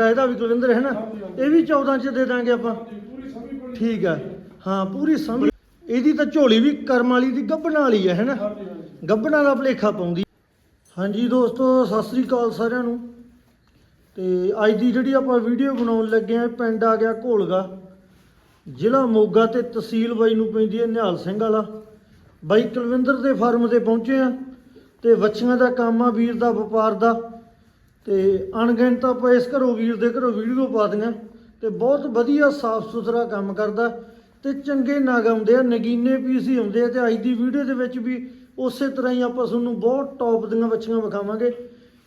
ਇਹਦਾ ਵੀ ਕੁਲਵਿੰਦਰ ਹੈ ਨਾ? ਇਹ ਵੀ 14 ਚ ਦੇ ਦਾਂਗੇ ਆਪਾਂ। ਠੀਕ ਹੈ। ਹਾਂ ਪੂਰੀ ਸਮਝ ਇਹਦੀ ਤਾਂ ਝੋਲੀ ਵੀ ਕਰਮ ਵਾਲੀ ਦੀ ਗੱਭਣ ਵਾਲੀ ਹੈ ਹੈਨਾ ਹਾਂਜੀ ਹਾਂਜੀ। ਗੱਭਣਾ ਦਾ ਭਲੇਖਾ ਪਾਉਂਦੀ। ਹਾਂਜੀ ਦੋਸਤੋ ਸਤਿ ਸ੍ਰੀ ਅਕਾਲ ਸਾਰਿਆਂ ਨੂੰ। ਤੇ ਅੱਜ ਦੀ ਜਿਹੜੀ ਆਪਾਂ ਵੀਡੀਓ ਬਣਾਉਣ ਲੱਗੇ ਆ ਪਿੰਡ ਆ ਗਿਆ ਘੋਲਗਾ। ਜ਼ਿਲ੍ਹਾ ਮੋਗਾ ਤੇ ਤਹਿਸੀਲ ਬਾਈ ਨੂੰ ਪੈਂਦੀ ਹੈ ਨਿਹਾਲ ਸਿੰਘ ਵਾਲਾ। ਬਾਈ ਕੁਲਵਿੰਦਰ ਦੇ ਫਾਰਮ ਤੇ ਪਹੁੰਚੇ ਆ ਤੇ ਵੱਛੀਆਂ ਦਾ ਕੰਮ ਆ ਵੀਰ ਦਾ ਵਪਾਰ ਦਾ। ਤੇ ਅਣਗਿਣਤ ਆਪਾਂ ਇਸ ਘਰੋਂ ਵੀਰ ਦੇ ਘਰੋਂ ਵੀਡੀਓ ਪਾ ਦੀਆਂ ਤੇ ਬਹੁਤ ਵਧੀਆ ਸਾਫ਼ ਸੁਥਰਾ ਕੰਮ ਕਰਦਾ ਤੇ ਚੰਗੇ ਨਗ ਆਉਂਦੇ ਆ ਨਗੀਨੇ ਪੀਸ ਹੀ ਆਉਂਦੇ ਆ ਤੇ ਅੱਜ ਦੀ ਵੀਡੀਓ ਦੇ ਵਿੱਚ ਵੀ ਉਸੇ ਤਰ੍ਹਾਂ ਹੀ ਆਪਾਂ ਤੁਹਾਨੂੰ ਬਹੁਤ ਟੌਪ ਦੀਆਂ ਵੱਛੀਆਂ ਵਿਖਾਵਾਂਗੇ।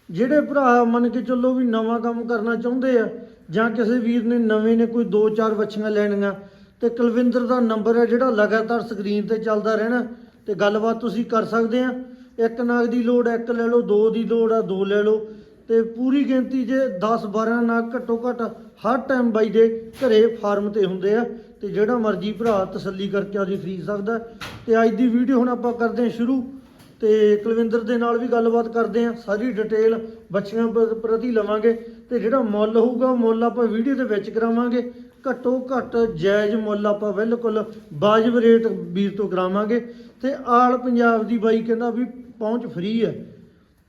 ਜਿਹੜੇ ਭਰਾ ਮੰਨ ਕੇ ਚੱਲੋ ਵੀ ਨਵਾਂ ਕੰਮ ਕਰਨਾ ਚਾਹੁੰਦੇ ਆ ਜਾਂ ਕਿਸੇ ਵੀਰ ਨੇ ਨਵੇਂ ਨੇ ਕੋਈ 2-4 ਵੱਛੀਆਂ ਲੈਣੀਆਂ ਤੇ ਕੁਲਵਿੰਦਰ ਦਾ ਨੰਬਰ ਹੈ ਜਿਹੜਾ ਲਗਾਤਾਰ ਸਕਰੀਨ ਤੇ ਚੱਲਦਾ ਰਹਿਣਾ ਤੇ ਗੱਲਬਾਤ ਤੁਸੀਂ ਕਰ ਸਕਦੇ ਆ। ਇੱਕ ਨਾਗ ਦੀ ਲੋੜ ਹੈ, ਇੱਕ ਲੈ ਲਓ ਦੋ ਦੀ ਲੋੜ ਆ ਦੋ ਲੈ ਲਓ। ਤੇ ਪੂਰੀ ਗਿਣਤੀ ਜੇ 10 12 ਨਗ ਘੱਟੋ ਘੱਟ ਹਰ ਟਾਈਮ ਬਾਈ ਦੇ ਘਰੇ ਫਾਰਮ ਤੇ ਹੁੰਦੇ ਆ ਤੇ ਜਿਹੜਾ ਮਰਜ਼ੀ ਭਰਾ ਤਸੱਲੀ ਕਰਕੇ ਆਦੀ ਖਰੀਦ ਸਕਦਾ ਤੇ ਅੱਜ ਦੀ ਵੀਡੀਓ ਹੁਣ ਆਪਾਂ ਕਰਦੇ ਹਾਂ ਸ਼ੁਰੂ ਤੇ ਕੁਲਵਿੰਦਰ ਦੇ ਨਾਲ ਵੀ ਗੱਲਬਾਤ ਕਰਦੇ ਆ ਸਾਰੀ ਡਿਟੇਲ ਬੱਚਿਆਂ ਪ- ਪ੍ਰਤੀ ਲਵਾਂਗੇ ਤੇ ਜਿਹੜਾ ਮੁੱਲ ਹੋਊਗਾ ਉਹ ਮੁੱਲ ਆਪਾਂ ਵੀਡੀਓ ਦੇ ਵਿੱਚ ਕਰਾਵਾਂਗੇ। ਘੱਟੋ ਘੱਟ ਜਾਇਜ਼ ਮੁੱਲ ਆਪਾਂ ਬਿਲਕੁਲ ਵਾਜਬ ਰੇਟ ਵੀਰ ਤੋਂ ਕਰਾਵਾਂਗੇ ਤੇ ਆਲ ਪੰਜਾਬ ਦੀ ਬਾਈ ਕਹਿੰਦਾ ਵੀ ਪਹੁੰਚ ਫ੍ਰੀ ਹੈ।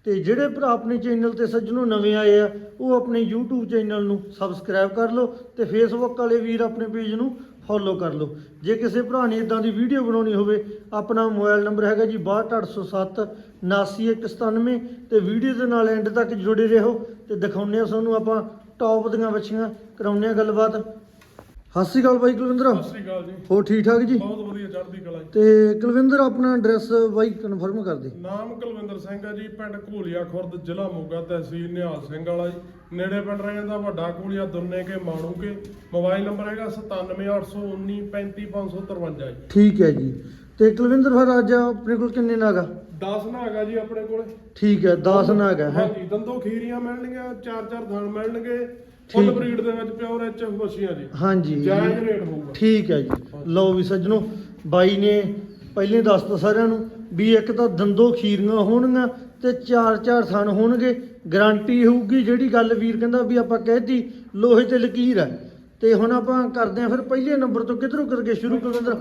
ਤੇ ਜਿਹੜੇ ਭਰਾ ਆਪਣੇ ਚੈਨਲ ਤੇ ਸੱਜਣੋਂ ਨਵੇਂ ਆਏ ਆ, ਉਹ ਆਪਣੇ YouTube ਚੈਨਲ ਨੂੰ ਸਬਸਕ੍ਰਾਈਬ ਕਰ ਲਓ ਤੇ Facebook ਵਾਲੇ ਵੀਰ ਆਪਣੇ ਪੇਜ ਨੂੰ ਫੋਲੋ ਕਰ ਲਓ। ਜੇ ਕਿਸੇ ਭਰਾ ਨੇ ਇਦਾਂ ਦੀ ਵੀਡੀਓ ਬਣਾਉਣੀ ਹੋਵੇ, ਆਪਣਾ ਮੋਬਾਈਲ ਨੰਬਰ ਹੈਗਾ ਜੀ 62807 79197 ਤੇ ਵੀਡੀਓ ਦੇ ਨਾਲ ਐਂਡ ਤੱਕ ਜੁੜੇ ਰਹੋ ਤੇ ਦਿਖਾਉਂਦੇ ਆ ਤੁਹਾਨੂੰ ਆਪਾਂ ਟੌਪ ਦੀਆਂ ਬੱਚੀਆਂ, ਕਰਾਉਂਦੇ ਆ ਗੱਲਬਾਤ। ਸਤਿ ਸ਼੍ਰੀ ਅਕਾਲ ਬਾਈ ਕੁਲਵਿੰਦਰ। ਸਤਿ ਸ੍ਰੀ ਅਕਾਲ ਜੀ। ਹੋ ਠੀਕ ਠਾਕ ਜੀ? ਬਹੁਤ ਵਧੀਆ ਚੜ੍ਹਦੀ ਕਲਾ ਜੀ। ਤੇ ਕੁਲਵਿੰਦਰ ਆਪਣਾ ਐਡਰੈਸ ਬਾਈ ਕਨਫਰਮ ਕਰ ਦੇ। ਨਾਮ ਕੁਲਵਿੰਦਰ ਸਿੰਘ ਹੈ ਜੀ ਪਿੰਡ ਘੋਲੀਆ ਖੁਰਦ ਜ਼ਿਲ੍ਹਾ ਮੋਗਾ ਤਹਿਸੀਲ ਨਿਹਾਲ ਸਿੰਘ ਵਾਲਾ ਜੀ। ਨੇੜੇ ਪਿੰਡ ਰਹਿ ਜਾਂਦਾ ਵੱਡਾ ਘੋਲੀਆ ਦੁੰਨੇ ਕੇ ਮਾਣੂ ਕੇ। ਮੋਬਾਈਲ ਨੰਬਰ ਹੈਗਾ 9781935553 ਜੀ। ਠੀਕ ਹੈ ਜੀ। ਤੇ ਕੁਲਵਿੰਦਰ ਫਿਰ ਅੱਜ ਆਪਣੇ ਕੋਲ ਕਿੰਨੇ ਨਾਗ ਆ? 10 ਨਾ ਹੈਗਾ ਜੀ ਆਪਣੇ ਕੋਲ। ਠੀਕ ਹੈ 10 ਨਾਗ ਹੈਂ? ਹਾਂਜੀ ਦੰਦੋ ਖੀਰੀਆਂ ਮਿਲਣਗੀਆਂ ਚਾਰ ਚਾਰ ਥਣ ਮਿਲਣਗੇ। ਫੁੱਲ। ਬਰੀਡ ਦੇ ਵਿੱਚ ਪਿਓਰ ਐਚ ਐਫ ਬੱਚੀਆਂ ਜੀ। ਹਾਂਜੀ। ਜਾਇਜ਼ ਰੇਟ ਹੋਊਗਾ। ਠੀਕ ਹੈ ਜੀ। ਲਓ ਵੀ ਸੱਜਣੋ ਬਾਈ ਨੇ ਪਹਿਲੇ ਦੱਸਤਾ ਸਾਰਿਆਂ ਨੂੰ ਵੀ ਇੱਕ ਤਾਂ ਦੰਦੋ ਖੀਰੀਆਂ ਹੋਣਗੀਆਂ ਤੇ ਚਾਰ ਚਾਰ ਥਣ ਹੋਣਗੇ। ਗਾਰੰਟੀ ਹੋਊਗੀ ਜਿਹੜੀ ਗੱਲ ਵੀਰ ਕਹਿੰਦਾ ਵੀ ਆਪਾਂ ਕਹਿਤੀ ਲੋਹੇ ਤੇ ਲਕੀਰ ਹੈ। ਤੇ ਹੁਣ ਆਪਾਂ ਕਰਦੇ ਆਂ ਫਿਰ ਪਹਿਲੇ ਨੰਬਰ ਤੋਂ ਕਿਧਰੋਂ ਕਰਕੇ ਸ਼ੁਰੂ ਕੁਲਵਿੰਦਰ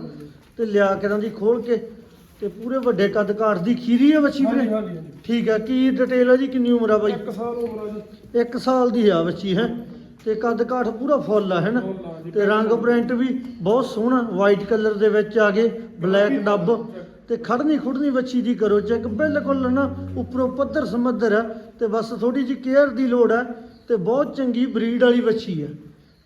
ਤੇ ਲਿਆ ਕੇ ਦੀ ਖੋਲ ਕੇ ਤੇ ਪੂਰੇ ਵੱਡੇ ਕੱਦ ਕਾਠ ਦੀ ਖੀਰੀ ਹੈ ਬੱਚੀ ਵੀਰੇ? ਠੀਕ ਹੈ। ਕੀ ਡਿਟੇਲ ਹੈ ਜੀ? ਕਿੰਨੀ ਉਮਰ ਆ ਬਾਈ? ਇੱਕ ਸਾਲ ਉਮਰ ਆ ਜੀ। ਇੱਕ ਸਾਲ ਦੀ ਆ ਬੱਚੀ ਹੈ? ਤੇ ਕੱਦ ਕਾਠ ਪੂਰਾ ਫੁੱਲ ਆ ਹੈ ਨਾ ਫੁੱਲ ਆ ਜੀ। ਤੇ ਰੰਗ ਪ੍ਰਿੰਟ ਵੀ ਬਹੁਤ ਸੋਹਣਾ ਵਾਈਟ ਕਲਰ ਦੇ ਵਿੱਚ ਆ ਗਏ ਬਲੈਕ ਡੱਬ ਤੇ ਖੜਨੀ ਖੁੜਨੀ ਬੱਚੀ ਦੀ ਕਰੋ ਚੈੱਕ ਬਿਲਕੁਲ ਨਾ ਉੱਪਰੋਂ ਪੱਧਰ ਸਮੱਧਰ ਆ ਤੇ ਬਸ ਥੋੜੀ ਜਿਹੀ ਕੇਅਰ ਦੀ ਲੋੜ ਆ ਤੇ ਬਹੁਤ ਚੰਗੀ ਬਰੀਡ ਵਾਲੀ ਬੱਚੀ ਆ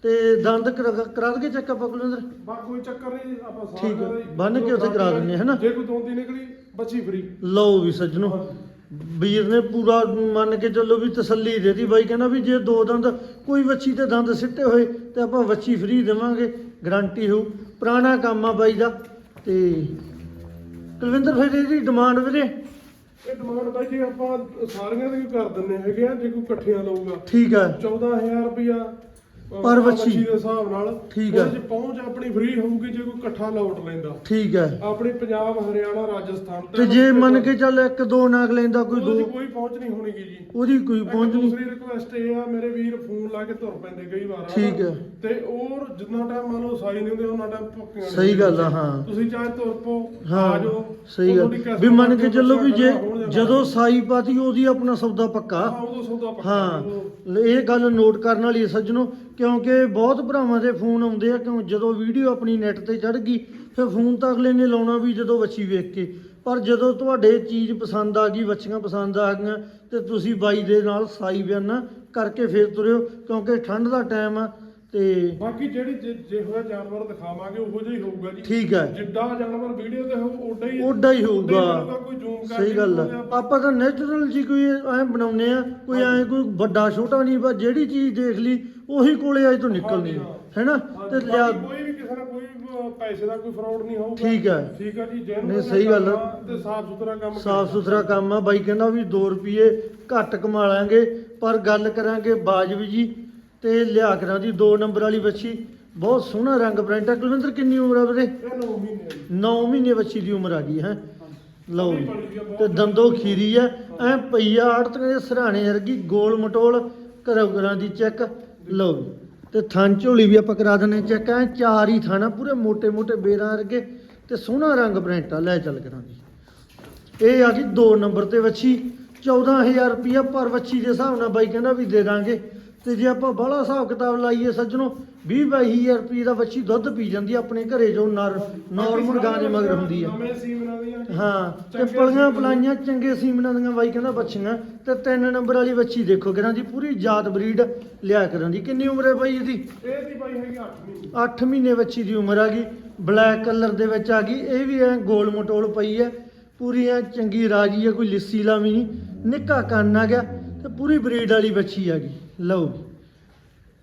ਤੇ ਦੰਦ ਕਰਾ ਕਰਾ ਦਗੇ ਚੈੱਕ ਆਪਾਂ ਕੁਲਵਿੰਦਰ ਬਾ ਕੋਈ ਚੱਕਰ ਨਹੀਂ ਆਪਾਂ ਸਾਹ ਠੀਕ ਹੈ। ਬੰਨ੍ਹ ਕੇ ਉੱਥੇ ਕਰਾ ਦਿੰਦੇ ਹਾਂ, ਹਨਾ? ਜੇ ਕੋਈ ਦੋਂਦੀ ਨਿਕਲੀ ਬੱਚੀ ਫਰੀ ਲਓ ਵੀ ਸੱਜਣੋ ਵੀਰ ਨੇ ਪੂਰਾ ਮੰਨ ਕੇ ਚੱਲੋ ਵੀ ਤਸੱਲੀ ਦੇਤੀ। ਬਾਈ ਕਹਿੰਦਾ ਵੀ ਜੇ ਦੋ ਦੰਦ ਕੋਈ ਵੱਛੀ ਤੇ ਦੰਦ ਸਿੱਟੇ ਹੋਏ ਤੇ ਆਪਾਂ ਵੱਛੀ ਫ੍ਰੀ ਦੇਵਾਂਗੇ ਗਾਰੰਟੀ ਹੋਊ। ਪੁਰਾਣਾ ਕੰਮ ਆ ਬਾਈ ਦਾ। ਤੇ ਕੁਲਵਿੰਦਰ ਫਿਰ ਇਹਦੀ ਡਿਮਾਂਡ ਵੀਰੇ? ਇਹ ਡਿਮਾਂਡ ਬਾਈ ਜੀ ਆਪਾਂ ਸਾਰੀਆਂ ਦੀ ਕਰ ਦਿੰਨੇ ਹੈਗੇ ਆ ਜੇ ਕੋਈ ਇਕੱਠੀਆਂ ਲਊਗਾ। ਠੀਕ ਹੈ 14000 ਰੁਪਇਆ ਪਰ ਵੱਛੀ। ਦੇ ਹਿਸਾਬ ਨਾਲ ਠੀਕ ਹੈ। ਉਹਦੇ 'ਚ ਪਹੁੰਚ ਆਪਣੀ ਫ੍ਰੀ ਹੋਊਗੀ ਜੇ ਕੋਈ ਇਕੱਠਾ ਲੋਟ ਲੈਂਦਾ। ਠੀਕ ਹੈ। ਆਪਣੀ ਪੰਜਾਬ ਹਰਿਆਣਾ ਰਾਜਸਥਾਨ ਤੇ ਜੇ ਮੰਨ ਕੇ ਚੱਲ ਇੱਕ ਦੋ ਨਾਗ ਲੈਂਦਾ ਕੋਈ ਦੋ ਕੋਈ ਪਹੁੰਚ ਨਹੀਂ ਹੋਣੀਗੀ ਜੀ। ਉਹਦੀ ਕੋਈ ਪਹੁੰਚ ਨਹੀਂ। ਦੂਸਰੀ ਰਿਕੁਐਸਟ ਇਹ ਆ ਮੇਰੇ ਵੀਰ ਫੋਨ ਲਾ ਕੇ ਤੁਰ ਪੈਂਦੇ ਕਈ ਵਾਰ। ਠੀਕ ਹੈ। ਤੇ ਉਹ ਜਿੰਨਾ ਟਾਈਮ ਮੰਨ ਲਓ ਸਾਈ ਨਹੀਂ ਹੁੰਦੇ ਉਹਨਾਂ ਟਾਈਮ ਨਹੀਂ ਸਹੀ ਗੱਲ ਆ, ਹਾਂ। ਤੁਸੀਂ ਚਾਹੇ ਤੁਰ ਪੋ ਆ ਜਾਓ। ਸਹੀ ਗੱਲ। ਵੀ ਮੰਨ ਕੇ ਚੱਲੋ ਵੀ ਜੇ ਜਦੋਂ ਸਾਈ ਪਾਤੀ ਉਹਦੀ ਆਪਣਾ ਸੌਦਾ ਪੱਕਾ। ਹਾਂ ਉਦੋਂ ਸੌਦਾ ਪੱਕਾ। ਹਾਂ ਉਦੋਂ- ਲ- ਇਹ ਗੱਲ ਨੋਟ ਕਰਨ ਵਾਲੀ ਸੱਜਣੋ ਕਿਉਂਕਿ ਬਹੁਤ ਭਰਾਵਾਂ ਦੇ ਫੋਨ ਆਉਂਦੇ ਆ ਕਿਉਂ ਜਦੋਂ ਵੀਡੀਓ ਆਪਣੀ ਨੈਟ ਤੇ ਚੜ ਗਈ ਫਿਰ ਫੋਨ ਤਾਂ ਅਗਲੇ ਨੇ ਲਾਉਣਾ ਵੀ ਜਦੋਂ ਬੱਚੀ ਵੇਖ ਕੇ। ਪਰ ਜਦੋਂ ਤੁਹਾਡੇ ਚੀਜ਼ ਪਸੰਦ ਆ ਗਈ ਬੱਚੀਆਂ ਪਸੰਦ ਆ ਗਈਆਂ ਤੇ ਤੁਸੀਂ ਬਾਈ ਦੇ ਨਾਲ ਸਾਈ ਬਿਆਨਾ ਕਰਕੇ ਫੇਰ ਤੁਰਿਓ ਕਿਉਂਕਿ ਠੰਡ ਦਾ ਟਾਈਮ ਆ ਤੇ ਬਾਕੀ ਜਿਹੜੀ ਜੇ- ਜੇ ਹੋਇਆ ਜਾਨਵਰ ਦਿਖਾਵਾਂਗੇ ਉਹੋ ਜਿਹਾ ਹੀ ਹੋਊਗਾ ਜੀ। ਠੀਕ ਹੈ ਜਿੱਡਾ ਜਾਨਵਰ ਵੀਡੀਓ ਤੇ ਹੋਊ ਓਡਾ ਹੀ ਓਡਾ ਹੀ ਹੋਊਗਾ। ਕੋਈ ਜ਼ੂਮ ਕਰਕੇ ਸਹੀ ਗੱਲ ਆ। ਆਪਾਂ ਤਾਂ ਨੈਚੁਰਲ ਜੀ ਕੋਈ ਐ ਬਣਾਉਨੇ ਆ ਕੋਈ ਐ ਕੋਈ ਵੱਡਾ ਛੋਟਾ ਨਹੀਂ ਬਸ ਜਿਹੜੀ ਚੀਜ਼ ਦੇਖ ਲਈ ਉਹੀ ਕੋਲੇ ਆਈ ਤੋਂ ਨਿਕਲਣੀ ਹਾਂਜੀ, ਹੈਨਾ? ਤੇ ਲਿਆ ਕੋਈ ਵੀ ਕਿਸੇ ਨਾਲ ਕੋਈ ਪੈਸੇ ਦਾ ਕੋਈ ਫਰਾਡ ਨਹੀਂ ਹੋਊਗਾ। ਠੀਕ ਹੈ। ਠੀਕ ਹੈ ਜੀ ਜੈਨ ਨਹੀਂ, ਸਹੀ ਗੱਲ। ਤੇ ਸਾਫ਼ ਸੁਥਰਾ ਕੰਮ ਸਾਫ਼ ਸੁਥਰਾ ਕੰਮ ਆ। ਬਾਈ ਕਹਿੰਦਾ ਵੀ 2 ਰੁਪਏ ਘੱਟ ਕਮਾ ਲਾਂਗੇ ਪਰ ਗੱਲ ਕਰਾਂਗੇ ਬਾਜਬ ਜੀ ਤੇ ਲਿਆ ਕਰਾਂ ਦੀ 2 ਨੰਬਰ ਵਾਲੀ ਬੱਚੀ ਬਹੁਤ ਸੋਹਣਾ ਰੰਗ ਪ੍ਰਿੰਟ ਆ। ਕੁਲਵਿੰਦਰ ਕਿੰਨੀ ਉਮਰ ਆ ਵੀਰੇ? ਇਹ 9 ਮਹੀਨੇ ਆ ਜੀ। 9 ਮਹੀਨੇ ਬੱਚੀ ਦੀ ਉਮਰ ਆ ਗਈ ਹੈ? ਲਓ ਜੀ। ਤੇ ਦੰਦੋ ਖੀਰੀ ਆ। ਐ ਪਈਆ ਆੜਤ ਦੇ ਸਰਾਣੇ ਵਰਗੀ ਗੋਲ ਮਟੋਲ। ਘਰੋਂ ਘਰਾਂ ਦੀ ਚੈੱਕ। ਲਓ ਜੀ, ਤੇ ਥਣ ਝੋਲੀ ਵੀ ਆਪਾਂ ਕਰਾ ਦਿੰਨੇ ਚੈੱਕ ਐ ਚਾਰ ਹੀ ਥਾਣਾ, ਪੂਰੇ ਮੋٹے ਮੋٹے ਬੇਰਾਂ ਵਰਗੇ ਤੇ ਸੋਹਣਾ ਰੰਗ ਪ੍ਰਿੰਟ ਆ ਲੈ ਚੱਲ ਕਰਾਂ ਜੀ। ਇਹ ਆ ਜੀ ਦੋ ਨੰਬਰ ਤੇ ਵੱਛੀ 14000 ਰੁਪਇਆ ਪਰ ਵੱਛੀ ਦੇ ਹਿਸਾਬ ਨਾਲ ਬਾਈ ਕਹਿੰਦਾ ਵੀ ਦੇ ਦਾਂਗੇ। ਤੇ ਜੇ ਆਪਾਂ ਬਾਹਲਾ ਹਿਸਾਬ ਕਿਤਾਬ ਲਾਈਏ ਸੱਜਣੋ 20 22000 ਰੁਪਏ ਦਾ ਵੱਛੀ ਦੁੱਧ ਪੀ ਜਾਂਦੀ ਆ ਆਪਣੇ ਘਰੇ ਜੋ ਨਰ ਨਾਰਮਲ ਗਾਂ ਦੇ ਮਗਰ ਹੁੰਦੀ ਆ। ਨਵੇਂ ਸੀਮਨਾਂ ਦੀਆਂ ਹਾਂ ਤੇ ਪਲੀਆਂ। ਪਲਾਈਆਂ ਚੰਗੇ ਸੀਮਨਾਂ ਦੀਆਂ ਬਾਈ ਕਹਿੰਦਾ ਬੱਚੀਆਂ ਤੇ ਤਿੰਨ ਨੰਬਰ ਵਾਲੀ ਬੱਚੀ ਦੇਖੋ ਕਿਹਨਾਂ ਦੀ ਪੂਰੀ ਜਾਤ ਬਰੀਡ ਲਿਆ ਕਰਾਂ ਦੀ ਕਿੰਨੀ ਉਮਰ ਹੈ ਬਾਈ ਇਹਦੀ? ਇਹ ਦੀ ਬਾਈ ਹੈਗੀ 8 ਮਹੀਨੇ। 8 ਮਹੀਨੇ ਬੱਚੀ ਦੀ ਉਮਰ ਆ ਗਈ ਬਲੈਕ ਕਲਰ ਦੇ ਵਿੱਚ ਆ ਗਈ ਇਹ ਵੀ ਐ ਗੋਲ ਮਟੋਲ ਪਈ ਐ ਪੂਰੀ ਐ ਚੰਗੀ ਰਾਜੀ ਐ ਕੋਈ ਲਿੱਸੀ ਲਾਵੀ ਨਹੀਂ ਨਿੱਕਾ ਕੰਨ ਆ ਗਿਆ ਤੇ ਪੂਰੀ ਬਰੀਡ ਵਾਲੀ ਬੱਚੀ ਆ ਗਈ। ਲਓ। ਜੀ।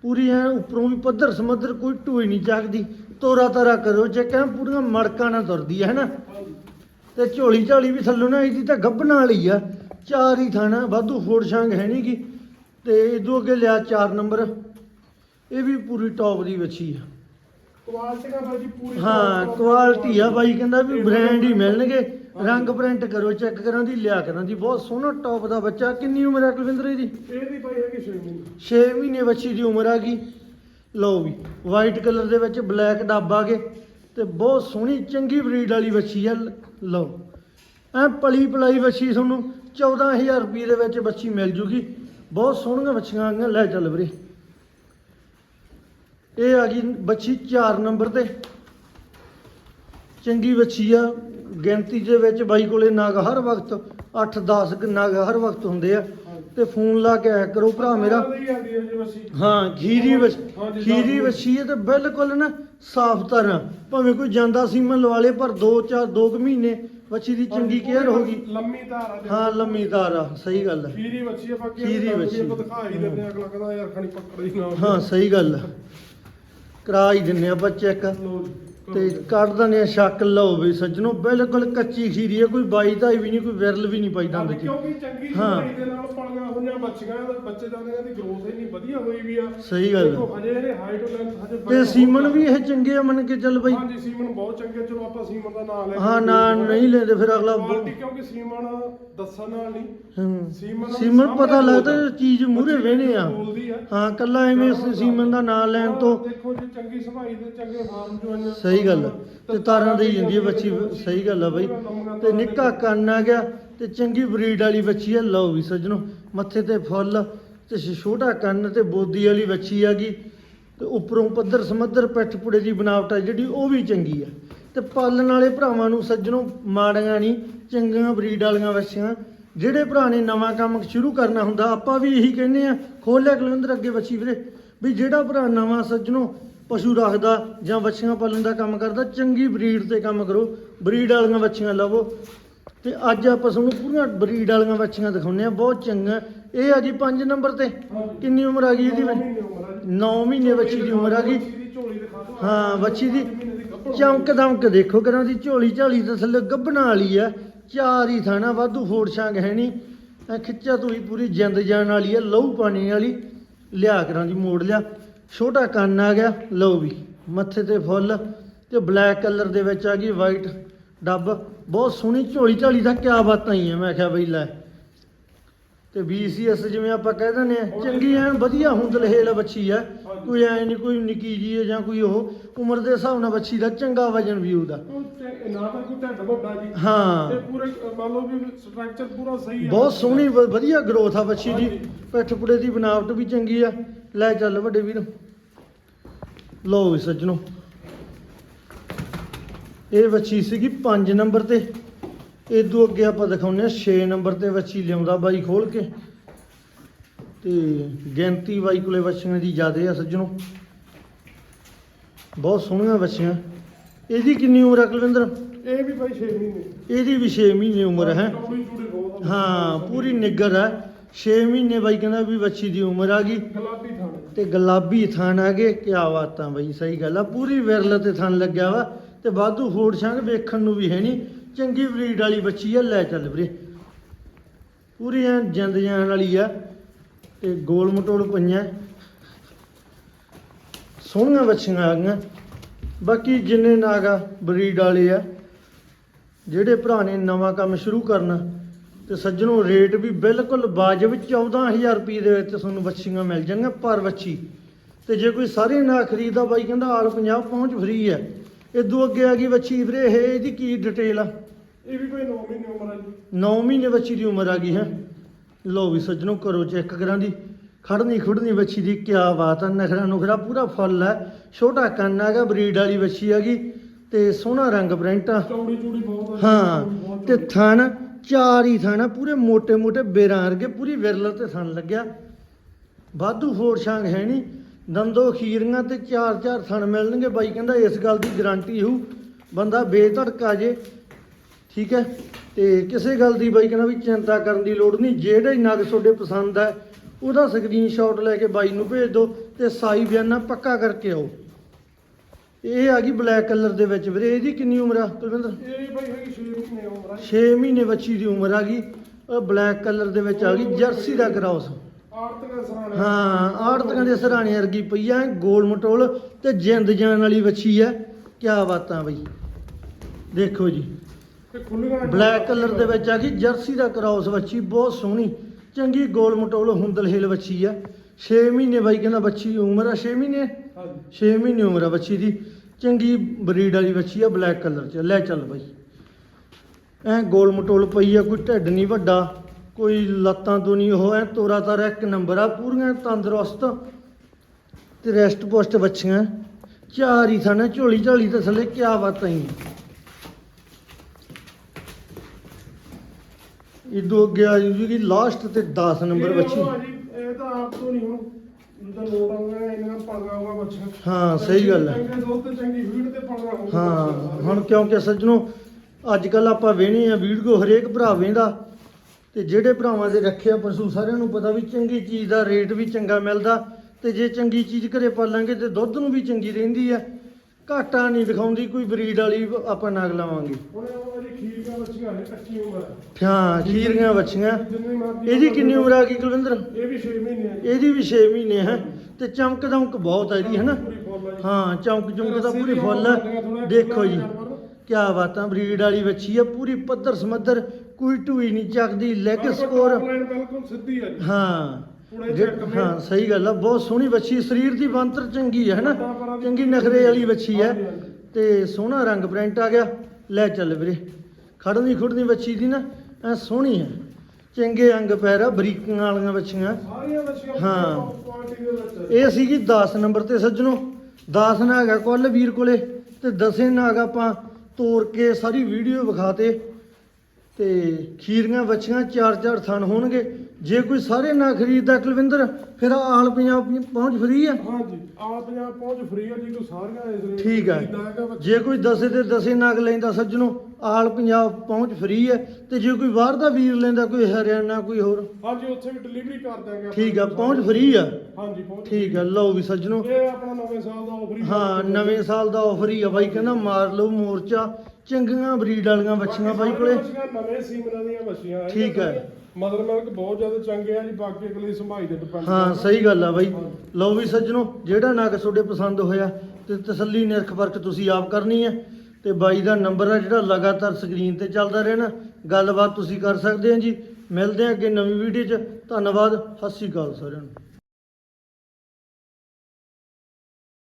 ਪੂਰੀ ਐ ਉੱਪਰੋਂ ਵੀ ਪੱਧਰ ਸਮੱਧਰ ਕੋਈ ਢੂਈ ਨਹੀਂ ਚੱਕਦੀ। ਤੋਰਾ ਤਾਰਾ ਕਰੋ ਜੇ ਕਹਿ ਪੂਰੀਆਂ ਮੜਕਾਂ ਨਾਲ ਤੁਰਦੀ ਹੈਨਾ? ਹਾਂਜੀ ਤੇ ਝੋਲੀ ਝਾਲੀ ਵੀ ਥੱਲੋਂ ਨਾ ਇਹਦੀ ਤਾਂ ਗੱਭਣ ਵਾਲੀ ਆ। ਚਾਰ ਹੀ ਥਾਣਾ ਵਾਧੂ ਫੋੜ ਛਾਂਗ ਹੈ ਨੀ ਗੀ ਤੇ ਇਦੋਂ ਅੱਗੇ ਲਿਆ 4 ਨੰਬਰ। ਇਹ ਵੀ ਪੂਰੀ ਟੌਪ ਦੀ ਵੱਛੀ ਆ। ਕੁਆਲਿਟੀਆਂ ਬਾਈ ਜੀ ਪੂਰੀ ਹਾਂ ਕੁਆਲਿਟੀ ਆ ਬਾਈ ਕਹਿੰਦਾ ਵੀ ਬ੍ਰਾਂਡ ਹੀ ਮਿਲਣਗੇ। ਰੰਗ ਪ੍ਰਿੰਟ ਕਰੋ ਚੈੱਕ ਕਰਾਂ ਦੀ ਲਿਆ ਕਰਾਂ ਦੀ ਬਹੁਤ ਸੋਹਣਾ ਟੌਪ ਦਾ ਬੱਚਾ। ਕਿੰਨੀ ਉਮਰ ਹੈ ਕੁਲਵਿੰਦਰ ਇਹਦੀ ਇਹ ਦੀ ਬਾਈ ਹੈਗੀ 6 ਮਹੀਨੇ। 6 ਮਹੀਨੇ ਬੱਚੀ ਦੀ ਉਮਰ ਆ ਗਈ। ਲਓ ਵੀ ਵਾਈਟ ਕਲਰ ਦੇ ਵਿੱਚ ਬਲੈਕ ਡੱਬ ਆ ਗਏ ਤੇ ਬਹੁਤ ਸੋਹਣੀ ਚੰਗੀ ਬਰੀਡ ਵਾਲੀ ਬੱਚੀ ਆ। ਲ- ਲਓ ਐ ਪਲੀ ਪਲਾਈ ਬੱਚੀ ਤੁਹਾਨੂੰ 14000 ਰੁਪਏ ਦੇ ਵਿੱਚ ਬੱਚੀ ਮਿਲ ਜੂਗੀ। ਬਹੁਤ ਸੋਹਣੀਆਂ ਬੱਚੀਆਂ ਆ ਗਈਆਂ ਲੈ ਚੱਲ ਵੀਰੇ। ਇਹ ਆ ਗਈ ਬੱਚੀ 4 ਨੰਬਰ ਤੇ। ਚੰਗੀ ਬੱਚੀ ਆ। ਗਿਣਤੀ ਦੇ ਵਿੱਚ ਬਾਈ ਕੋਲੇ ਨਗ ਹਰ ਵਕਤ 8-10 ਨਗ ਹਰ ਵਕਤ ਹੁੰਦੇ ਆ। ਤੇ ਫੋਨ ਲਾ ਕੇ ਆਇਆ ਕਰੋ ਭਰਾ ਮੇਰਾ। ਹੀ ਖੀਰੀ ਵਛ ਹਾਂਜੀ, ਖੀਰੀ ਵੱਛੀ ਹੈ ਤੇ ਬਿਲਕੁਲ ਨਾ ਸਾਫ਼ ਤਰ੍ਹਾਂ ਭਾਵੇਂ ਕੋਈ ਜਾਂਦਾ ਸੀਮਨ ਲਵਾ ਲੇ ਪਰ 2 4 2 ਮਹੀਨੇ ਵੱਛੀ ਦੀ ਚੰਗੀ ਕੇਅਰ ਹੋ ਗਈ। ਲੰਮੀ ਧਾਰ ਆ ਹਾਂ ਲੰਮੀ ਧਾਰ ਆ ਸਹੀ ਗੱਲ ਹੈ ਖੀਰੀ ਵੱਛੀ ਆ ਬਾਕੀ ਖੀਰੀ ਵੱਛੀ। ਆਪਾਂ ਦਿਖਾ ਹੀ ਦਿੰਦੇ ਆ ਅਗਲਾ ਕਹਿੰਦਾ ਯਾਰ ਖਣੀ ਪਕੜੀ ਨਾ ਹਾਂ ਸਹੀ ਗੱਲ ਹੈ ਕਰਾ ਹੀ ਦਿੰਨੇ ਆਪਾਂ ਚੈੱਕ। ਤੇ। ਕੱਢ ਦਿੰਦੇ ਆ ਸ਼ੱਕ ਲਓ ਵੀ ਸੱਜਣੋ ਬਿਲਕੁਲ ਕੱਚੀ ਖੀਰੀ ਹੈ ਕੋਈ ਬਾਈ ਧਾਈ ਵੀ ਨਹੀਂ ਕੋਈ ਵਿਰਲ ਵੀ ਨਹੀਂ ਪਾਈ ਦੰਦ ਚ ਕਿਉਂਕਿ ਚੰਗੀ ਹਾਂ। ਸਫ਼ਾਈ ਦੇ ਨਾਲ ਪਲੀਆਂ ਹੋਈਆਂ ਬੱਚੀਆਂ ਬੱਚੇ ਦਾ ਦੀ ਗਰੋਥ ਇੰਨੀ ਵਧੀਆ ਹੋਈ ਵੀ ਆ। ਸਹੀ ਗੱਲ ਦੇਖੋ ਹੈ। ਹਜੇ ਇਹਦੇ ਹਾਈਟ ਲੈਂਥ ਹਜੇ ਤੇ ਸੀਮਨ ਵੀ ਇਹ ਚੰਗੇ ਆ ਮੰਨ ਕੇ ਚੱਲ ਬਾਈ। ਹਾਂਜੀ ਸੀਮਨ ਬਹੁਤ ਚੰਗੇ ਚਲੋ ਆਪਾਂ ਸੀਮਨ ਦਾ ਨਾਮ ਲੈ ਕੇ ਹਾਂ ਨਾ ਨਹੀਂ ਲੈਂਦੇ ਫਿਰ ਅਗਲਾ ਬੋ- ਕੁਆਲਿਟੀ ਕਿਉਂਕਿ ਸੀਮਨ ਦੱਸਣ ਨਾਲ ਨਹੀਂ। ਹੂੰ। ਸੀਮਨ ਸੀਮਨ ਸਾਹਮਣੇ ਪਤਾ ਲੱਗਦਾ। ਚੀਜ਼ ਮੂਹਰੇ ਵੇਹਨੇ ਆ। ਬੋਲਦੀ ਆ। ਹਾਂ ਕੱਲਾ ਐਵੇਂ ਸ- ਸੀਮਨ ਦਾ ਨਾਂ ਲੈਣ ਤੋਂ ਹਾਂ, ਦੇਖੋ ਜੀ ਚੰਗੀ ਸਫ਼ਾਈ ਦੇ ਚੰਗੇ ਫਾਰਮ ਹਨ ਸਹੀ ਗੱਲ ਆ। ਤੇ ਤਾਰਾਂ ਦੇਈ ਜਾਂਦੀ ਹੈ ਬੱਚੀ, ਸਹੀ ਗੱਲ ਆ ਬਾਈ। ਤੇ ਨਿੱਕਾ ਕੰਨ ਆ ਗਿਆ ਤੇ ਚੰਗੀ ਬਰੀਡ ਵਾਲੀ ਬੱਚੀ ਆ। ਲਓ ਵੀ ਸੱਜਣੋ, ਮੱਥੇ ਤੇ ਫੁੱਲ, ਤੇ ਛ- ਛੋਟਾ ਕੰਨ ਤੇ ਬੋਦੀ ਵਾਲੀ ਬੱਚੀ ਆ ਗਈ। ਤੇ ਉੱਪਰੋਂ ਪੱਧਰ ਸਮੱਧਰ ਪਿੱਠ ਪੁੜੇ ਦੀ ਬਣਾਵਟ ਆ ਜਿਹੜੀ, ਉਹ ਵੀ ਚੰਗੀ ਆ। ਤੇ ਪਾਲਣ ਵਾਲੇ ਭਰਾਵਾਂ ਨੂੰ ਸੱਜਣੋ, ਮਾੜੀਆਂ ਨਹੀਂ, ਚੰਗੀਆਂ ਬਰੀਡ ਵਾਲੀਆਂ ਬੱਚੀਆਂ, ਜਿਹੜੇ ਭਰਾ ਨੇ ਨਵਾਂ ਕੰਮ ਸ਼ੁਰੂ ਕਰਨਾ ਹੁੰਦਾ, ਆਪਾਂ ਵੀ ਇਹੀ ਕਹਿੰਦੇ ਆ। ਖੋਲਿਆ ਲਿਆ ਅੱਗੇ ਬੱਚੀ ਵੀਰੇ, ਵੀ ਜਿਹੜਾ ਭਰਾ ਨਵਾਂ ਸੱਜਣੋ ਪਸ਼ੂ ਰੱਖਦਾ ਜਾਂ ਵੱਛੀਆਂ ਪਾਲਣ ਦਾ ਕੰਮ ਕਰਦਾ, ਚੰਗੀ ਬਰੀਡ ਤੇ ਕੰਮ ਕਰੋ, ਬਰੀਡ ਵਾਲੀਆਂ ਵੱਛੀਆਂ ਲਵੋ। ਤੇ ਅੱਜ ਆਪਾਂ ਤੁਹਾਨੂੰ ਪੂਰੀਆਂ ਬਰੀਡ ਵਾਲੀਆਂ ਵੱਛੀਆਂ ਦਿਖਾਉਂਦੇ ਆ ਬਹੁਤ ਚੰਗਾ ਇਹ ਆ ਗਈ 5 ਨੰਬਰ ਤੇ। ਕਿੰਨੀ ਉਮਰ ਆ ਗਈ ਇਹਦੀ ਨੌਂ ਮਹੀਨੇ ਉਮਰ 9 ਮਹੀਨੇ ਬੱਚੀ ਦੀ ਉਮਰ ਆ ਗਈ। ਹਾਂ, ਵੱਛੀ ਦੀ ਚਮਕ ਦਮਕ ਦੇਖੋ ਕਰਾਂ ਦੀ ਝੋਲੀ ਝਾਲੀ ਤੇ ਥੱਲੇ ਗੱਭਣਾ ਵਾਲੀ ਆ। ਚਾਰ ਹੀ ਥਾਣਾ, ਵਾਧੂ ਫੋੜ ਛਾਂਗ ਹੈ ਨਹੀਂ। ਐ ਖਿੱਚਾ ਤੂੰ ਪੂਰੀ ਜਿੰਦ ਜਾਣ ਵਾਲੀ ਆ, ਲਹੂ ਪਾਣੀ ਵਾਲੀ। ਲਿਆ ਕਰਾਂ ਦੀ ਮੋੜ ਲਿਆ। ਛੋਟਾ ਕੰਨ ਆ ਗਿਆ ਲਓ ਵੀ ਮੱਥੇ ਤੇ ਫੁੱਲ ਤੇ ਬਲੈਕ ਕਲਰ ਦੇ ਵਿੱਚ ਆ ਗਈ ਵਾਈਟ ਡੱਬ। ਬਹੁਤ ਸੋਹਣੀ ਝੋਲੀ ਝਾਲੀ ਦਾ ਕਿਆ ਬਾਤਾਂ ਹੀ ਆ ਮੈਂ ਕਿਹਾ ਬਈ ਲੈ। ਤੇ BCS ਜਿਵੇਂ ਆਪਾਂ ਕਹਿ ਦਿੰਦੇ ਆ ਚੰਗੀ ਐਨ ਵਧੀਆ ਹੁੰਦਲਹੇਲ ਬੱਚੀ ਆ। ਕੋਈ ਐ ਨਹੀਂ ਕੋਈ ਨਿੱਕੀ ਜੀ ਹੈ ਜਾਂ ਕੋਈ ਉਹ ਉਮਰ ਦੇ ਹਿਸਾਬ ਨਾਲ ਬੱਚੀ ਦਾ ਚੰਗਾ ਵਜਨ ਵੀ ਉਹਦਾ। ਉਹ ਤੇ ਨਾ ਤਾਂ ਕੋਈ ਢੱਡ ਵੱਡਾ ਜੀ। ਹਾਂ। ਤੇ ਪੂਰੇ ਅ, ਮੰਨ ਲਓ ਵੀ ਸਟਰਕਚਰ ਪੂਰਾ ਸਹੀ ਹੈ ਬਹੁਤ ਸੋਹਣੀ ਵਧੀਆ ਗਰੋਥ ਆ ਬੱਚੀ ਦੀ। ਪਿੱਠ ਪੁੜੇ ਦੀ ਬਣਾਵਟ ਵੀ ਚੰਗੀ ਆ। ਲੈ ਚੱਲ ਵੱਡੇ ਵੀਰ। ਲਓ ਵੀ ਸੱਜਣੋ। ਇਹ ਬੱਚੀ ਸੀਗੀ 5 ਨੰਬਰ ਤੇ। ਇਦੋਂ ਅੱਗੇ ਆਪਾਂ ਦਿਖਾਉਂਦੇ ਆ 6 ਨੰਬਰ ਤੇ ਬੱਚੀ ਲਿਆਉਂਦਾ ਬਾਈ ਖੋਲ ਕੇ। ਤੇ ਗਿਣਤੀ ਬਾਈ ਕੋਲੇ ਬੱਚੀਆਂ ਦੀ ਜ਼ਿਆਦੇ ਆ ਸੱਜਣੋ। ਬਹੁਤ ਸੋਹਣੀਆਂ ਬੱਚੀਆਂ ਇਹਦੀ ਕਿੰਨੀ ਉਮਰ ਆ ਕੁਲਵਿੰਦਰ? ਇਹ ਵੀ ਭਾਈ 6 ਮਹੀਨੇ। ਇਹਦੀ ਵੀ 6 ਮਹੀਨੇ ਉਮਰ ਹੈ। ਹਾਂ ਪੂਰੀ ਨਿੱਗਰ ਹੈ 6 ਮਹੀਨੇ ਬਾਈ ਕਹਿੰਦਾ ਵੀ ਬੱਚੀ ਦੀ ਉਮਰ ਆ ਗਈ। ਗੁਲਾਬੀ ਤੇ ਗੁਲਾਬੀ ਥਣ ਆ ਗਏ ਕਿਆ ਬਾਤਾਂ ਬਈ, ਸਹੀ ਗੱਲ ਆ। ਪੂਰੀ ਵਿਰਲ ਤੇ ਥਣ ਲੱਗਿਆ ਵਾ ਤੇ ਵਾਧੂ ਫੋੜ ਛੰਗ ਵੇਖਣ ਨੂੰ ਵੀ ਹੈ ਨਹੀਂ। ਚੰਗੀ ਬਰੀਡ ਵਾਲੀ ਬੱਚੀ ਆ, ਲੈ ਚੱਲ ਵੀਰੇ। ਪੂਰੀ ਐ ਜਿੰਦ ਜਾਨ ਵਾਲੀ ਆ ਤੇ ਗੋਲ ਮਟੋਲ ਪਈਆਂ। ਸੋਹਣੀਆਂ ਬੱਚੀਆਂ ਆ ਗਈਆਂ ਬਾਕੀ ਜਿੰਨੇ ਨਾਗਾ ਬਰੀਡ ਵਾਲੇ ਆ, ਜਿਹੜੇ ਭਰਾ ਨੇ ਨਵਾਂ ਕੰਮ ਸ਼ੁਰੂ ਕਰਨਾ ਤੇ ਸੱਜਣੋ ਰੇਟ ਵੀ ਬਿਲਕੁਲ ਵਾਜਬ 14000 ਰੁਪਏ ਦੇ ਵਿੱਚ ਤੁਹਾਨੂੰ ਬੱਚੀਆਂ ਮਿਲ ਜਾਣਗੀਆਂ ਪਰ ਬੱਚੀ ਤੇ ਜੇ ਕੋਈ ਸਾਰੇ ਨਾ ਖਰੀਦਦਾ ਬਾਈ ਕਹਿੰਦਾ ਆਲ 50 ਪਹੁੰਚ ਫ੍ਰੀ ਹੈ। ਇਦੋਂ ਅੱਗੇ ਆ ਗਈ ਬੱਚੀ ਵੀਰੇ ਇਹ ਇਹਦੀ ਕੀ ਡਿਟੇਲ ਆ? ਇਹ ਵੀ ਕੋਈ 9 ਮਹੀਨੇ ਉਮਰ ਹੈ ਜੀ। 9 ਮਹੀਨੇ ਬੱਚੀ ਦੀ ਉਮਰ ਆ ਗਈ ਹੈ। ਲੋ ਵੀ ਸੱਜਣੋ ਕਰੋ ਚੈੱਕ ਕਰਾਂ ਦੀ ਖੜਨੀ ਖੁੜਨੀ ਬੱਚੀ ਦੀ ਕਿਆ ਬਾਤ ਹੈ ਨਖਰਾ ਨੁਖਰਾ ਪੂਰਾ ਫੁੱਲ ਹੈ। ਛੋਟਾ ਕੰਨ ਹੈਗਾ ਬਰੀਡ ਵਾਲੀ ਬੱਚੀ ਹੈਗੀ। ਤੇ ਸੋਹਣਾ ਰੰਗ ਪ੍ਰਿੰਟ ਆ। ਚੌੜੀ ਚੂੜੀ ਬਹੁਤ ਹੈ ਤੇ। ਥਣ ਚਾਰ ਹੀ ਸਣ ਆ, ਪੂਰੇ ਮੋٹے ਮੋٹے ਬੇਰਾਂ ਵਰਗੇ, ਪੂਰੀ ਵਿਰਲ ਤੇ ਸਣ ਲੱਗਿਆ। ਵਾਧੂ ਫੋੜ ਛਾਂਗ ਹੈ ਨਹੀਂ ਦੰਦੋ ਖੀਰੀਆਂ ਤੇ ਚਾਰ ਚਾਰ ਸਣ ਮਿਲਣਗੇ। ਬਾਈ ਕਹਿੰਦਾ ਇਸ ਗੱਲ ਦੀ ਗਰੰਟੀ ਹੋਊ। ਬੰਦਾ ਬੇਧੜਕ ਆ ਜੇ। ਠੀਕ ਹੈ। ਤੇ ਕਿਸੇ ਗੱਲ ਦੀ ਬਾਈ ਕਹਿੰਦਾ ਵੀ ਚਿੰਤਾ ਕਰਨ ਦੀ ਲੋੜ ਨਹੀਂ। ਜਿਹੜੇ ਨਗ ਤੁਹਾਡੇ ਪਸੰਦ ਹੈ, ਉਹਦਾ ਸਕਰੀਨਸ਼ਾਟ ਲੈ ਕੇ ਬਾਈ ਨੂੰ ਭੇਜ ਦਿਓ ਤੇ ਸਾਈ ਬਿਆਨਾ ਪੱਕਾ ਕਰਕੇ ਆਓ। ਇਹ ਆ ਗਈ ਬਲੈਕ ਕਲਰ ਦੇ ਵਿੱਚ ਵੀਰੇ ਇਹਦੀ ਕਿੰਨੀ ਉਮਰ ਆ ਕੁਲਵਿੰਦਰ? ਇਹ ਹੈਗੀ 6 ਮਹੀਨੇ ਉਮਰ ਹੈ 6 ਮਹੀਨੇ ਬੱਚੀ ਦੀ ਉਮਰ ਆ ਗਈ। ਉਹ ਬਲੈਕ ਕਲਰ ਦੇ ਵਿੱਚ ਆ ਗਈ ਜਰਸੀ ਦਾ ਸਰਾਣੇ। ਹਾਂ ਆੜਤਕਾਂ ਦੇ ਸਰਾਣੇ ਵਰਗੀ ਪਈ ਆ ਗੋਲ ਮਟੋਲ ਤੇ ਜਿੰਦ ਜਾਨ ਵਾਲੀ ਬੱਚੀ ਆ। ਕਿਆ ਬਾਤਾਂ ਬਈ। ਦੇਖੋ ਜੀ। ਬਲੈਕ ਕਲਰ ਦੇ ਵਿੱਚ ਆ ਗਈ ਜਰਸੀ ਦਾ ਕਰਾਉਸ ਬੱਚੀ ਬਹੁਤ ਸੋਹਣੀ ਚੰਗੀ ਗੋਲ ਮਟੋਲ ਹੁੰਦਲ ਹਿਲ ਬੱਚੀ ਆ। 6 ਮਹੀਨੇ ਬਾਈ ਕਹਿੰਦਾ ਬੱਚੀ ਉਮਰ ਆ 6 ਮਹੀਨੇ? ਹਾਂਜੀ। 6 ਮਹੀਨੇ ਉਮਰ ਆ ਬੱਚੀ ਦੀ। ਚੰਗੀ ਬਰੀਡ ਵਾਲੀ ਬੱਚੀ ਆ ਬਲੈਕ ਕਲਰ ਚ। ਲੈ ਚੱਲ ਬਾਈ। ਐ ਗੋਲ ਮਟੋਲ ਪਈ ਆ ਕੋਈ ਢਿੱਡ ਨਹੀਂ ਵੱਡਾ ਕੋਈ ਲੱਤਾਂ ਤੋਂ ਨਹੀਂ ਉਹ ਐ ਤੋਰਾ ਤਾਰਾ ਇੱਕ ਨੰਬਰ ਆ ਪੂਰੀਆਂ ਤੰਦਰੁਸਤ ਤੇ ਰੈਸਟ ਪੋਸਟ ਬੱਚੀਆਂ। ਚਾਰ ਹੀ ਥਾਣੇ ਝੋਲੀ ਝਾਲੀ ਤੇ ਥੱਲੇ ਕਿਆ ਬਾਤਾਂ ਹੀ। ਇਦੋਂ ਅੱਗੇ ਆ ਜੂਗੀ ਲਾਸਟ ਤੇ 10 ਨੰਬਰ ਬੱਚੀ। ਇਹ ਤਾਂ ਆਪ ਤੋਂ ਨਹੀਂ ਹੁਣ ਜਿੱਦਾਂ ਲੋੜ ਆਉਂਗਾ ਇਹਨਾਂ ਪਾਗਾ ਹੋਗਾ ਬੱਚਾ ਹਾਂ, ਸਹੀ ਗੱਲ ਹੈ। ਚੰਗੇ ਦੁੱਧ ਤੇ ਚੰਗੀ ਫੀਡ ਤੇ ਪਾਗਾ ਹੋਊਗਾ ਹਾਂ ਹੁਣ ਕਿਉਂਕਿ ਸੱਜਣੋ ਅੱਜ ਕੱਲ ਆਪਾਂ ਵੇਹਣੇ ਆ ਵੀਡੀਓ ਹਰੇਕ ਭਰਾ ਵੇਂਦਾ ਤੇ ਜਿਹੜੇ ਭਰਾਵਾਂ ਦੇ ਰੱਖਿਆ ਪਸ਼ੂ ਸਾਰਿਆਂ ਨੂੰ ਪਤਾ ਵੀ ਚੰਗੀ ਚੀਜ਼ ਦਾ ਰੇਟ ਵੀ ਚੰਗਾ ਮਿਲਦਾ। ਤੇ ਜੇ ਚੰਗੀ ਚੀਜ਼ ਘਰੇ ਪਾਲਾਂਗੇ ਤੇ ਦੁੱਧ ਨੂੰ ਵੀ ਚੰਗੀ ਰਹਿੰਦੀ ਆ ਘਾਟਾ ਨਹੀਂ ਦਿਖਾਉਂਦੀ ਕੋਈ ਬਰੀਡ ਵਾਲੀ ਆਪਾਂ ਨਗ ਲਾਵਾਂਗੇ। ਹੁਣ ਉਹ ਵਾਲੀ ਖੀਰ ਦਾ ਬੱਚੀਆਂ ਨੇ ਕੱਚੀ ਉਮਰ। ਹੈ ਖੀਰੀਆਂ ਬੱਚੀਆਂ ਜਿੰਨੀ ਇਹਦੀ ਕਿੰਨੀ ਉਮਰ ਆ ਗਈ ਕੁਲਵਿੰਦਰ? ਇਹ ਵੀ 6 ਮਹੀਨੇ ਜੀ। ਇਹਦੀ ਵੀ 6 ਮਹੀਨੇ ਹੈ। ਤੇ ਚਮਕ ਦਮਕ ਬਹੁਤ ਹੈ ਇਹਦੀ ਹੈ ਨਾ? ਪੂਰੀ ਫੁੱਲ ਹੈ ਜੀ। ਹਾਂ ਚਮਕ ਚਮਕ ਤਾਂ ਪੂਰੀ ਫੁੱਲ ਹੈ ਦੇਖੋ ਜੀ ਕਿਆ ਬਾਤਾਂ ਬਰੀਡ ਵਾਲੀ ਬੱਚੀ ਆ ਪੂਰੀ ਪੱਧਰ ਸਮੱਧਰ ਕੋਈ ਢੂਈ ਨਹੀਂ ਚੱਕਦੀ ਲੈਗ ਸਕੋਰ ਲਾਈਨ ਬਿਲਕੁਲ ਸਿੱਧੀ ਹੈ ਜੀ। ਹਾਂ ਸਹੀ ਗੱਲ ਆ ਬਹੁਤ ਸੋਹਣੀ ਬੱਚੀ ਸਰੀਰ ਦੀ ਬੰਤਰ ਚੰਗੀ ਹੈ ਹਨਾ? ਚੰਗੀ ਨਖਰੇ ਵਾਲੀ ਬੱਚੀ ਹੈ। ਤੇ ਸੋਹਣਾ ਰੰਗ ਪ੍ਰਿੰਟ ਆ ਗਿਆ। ਲੈ ਚੱਲ ਵੀਰੇ ਖੜਨੀ ਖੁੜਨੀ ਬੱਚੀ ਦੀ ਨਾ ਐ ਸੋਹਣੀ ਹੈ ਚੰਗੇ ਅੰਗ ਪੈਰ ਆ ਬਰੀਕਾਂ ਵਾਲੀਆਂ ਬੱਚੀਆਂ ਹਾਂ। ਇਹ ਸੀਗੀ 10 ਨੰਬਰ ਤੇ ਸੱਜਣੋ। 10 ਨਾ ਹੈਗਾ ਕੁੱਲ ਵੀਰ ਕੋਲੇ। ਤੇ ਦਸੇ ਨਾਗ ਆਪਾਂ ਤੋੜ ਕੇ ਸਾਰੀ ਵੀਡੀਓ ਵਿਖਾਤੇ ਤੇ ਖੀਰੀਆਂ ਬੱਚੀਆਂ ਚਾਰ ਚਾਰ ਥਣ ਹੋਣਗੇ। ਜੇ ਕੋਈ ਸਾਰੇ ਨਾ ਖਰੀਦਦਾ ਕੁਲਵਿੰਦਰ ਫਿਰ ਆਲ ਪੰਜਾਬ ਪਹੁੰਚ ਫਰੀ ਆ? ਹਾਂਜੀ ਆ ਪੰਜਾਬ ਪਹੁੰਚ ਫ੍ਰੀ ਹੈ ਜੀ ਕੋਈ ਸਾਰੀਆਂ ਇਸ ਲਈ ਠੀਕ ਹੈ ਖਰੀਦਦਾ ਹੈਗਾ ਬੱਚਾ। ਜੇ ਕੋਈ ਦਸੇ ਤੇ ਦਸੇ ਨਗ ਲੈਂਦਾ ਸੱਜਣੋ ਆਲ ਪੰਜਾਬ ਪਹੁੰਚ ਫਰੀ ਹੈ ਤੇ ਜੇ ਕੋਈ ਬਾਹਰ ਦਾ ਵੀਰ ਲੈਂਦਾ ਕੋਈ ਹਰਿਆਣਾ ਕੋਈ ਹੋਰ? ਹਾਂਜੀ ਉੱਥੇ ਵੀ ਡਿਲੀਵਰੀ ਕਰ ਦਾਂਗੇ ਆਪਾਂ। ਠੀਕ ਆ ਪਹੁੰਚ ਫਰੀ ਆ। ਹਾਂਜੀ ਪਹੁੰਚ ਠੀਕ ਆ ਲਓ ਵੀ ਸੱਜਣੋ। ਇਹ ਆਪਣਾ ਨਵੇਂ ਸਾਲ ਦਾ ਆਫਰ ਹੀ ਹਾਂ ਨਵੇਂ ਸਾਲ ਦਾ ਆਫਰ ਹੀ ਆ। ਬਾਈ ਕਹਿੰਦਾ ਮਾਰ ਲਓ ਮੋਰਚਾ। ਚੰਗੀਆਂ ਬਰੀਡ ਵਾਲੀਆਂ ਬੱਚੀਆਂ ਬਾਈ ਕੋਲੇ। ਨਵੇਂ ਸੀਮਨਾਂ ਦੀਆਂ ਬੱਚੀਆਂ ਠੀਕ ਹੈ। ਮਦਰ ਮਿਲਕ ਬਹੁਤ ਜ਼ਿਆਦਾ ਚੰਗੇ ਆ ਜੀ ਬਾਕੀ ਅਗਲੀ ਸੰਭਾਈ ਦੇ ਡਿਪੈਂਡ ਹਾਂ ਸਹੀ ਗੱਲ ਆ ਬਾਈ। ਲਓ ਵੀ ਸੱਜਣੋ ਜਿਹੜਾ ਨਗ ਤੁਹਾਡੇ ਪਸੰਦ ਹੋਇਆ ਤੇ ਤਸੱਲੀ ਨਿਰਖ ਫ਼ਰਕ ਤੁਸੀਂ ਆਪ ਕਰਨੀ ਹੈ। ਤੇ ਬਾਈ ਦਾ ਨੰਬਰ ਆ ਜਿਹੜਾ ਲਗਾਤਾਰ ਸਕਰੀਨ ਤੇ ਚੱਲਦਾ ਰਹਿਣਾ। ਗੱਲਬਾਤ ਤੁਸੀਂ ਕਰ ਸਕਦੇ ਆ ਜੀ। ਮਿਲਦੇ ਆ ਅੱਗੇ ਨਵੀਂ ਵੀਡੀਓ 'ਚ। ਧੰਨਵਾਦ। ਸਤਿ ਸ਼੍ਰੀ ਅਕਾਲ ਸਾਰਿਆਂ ਨੂੰ।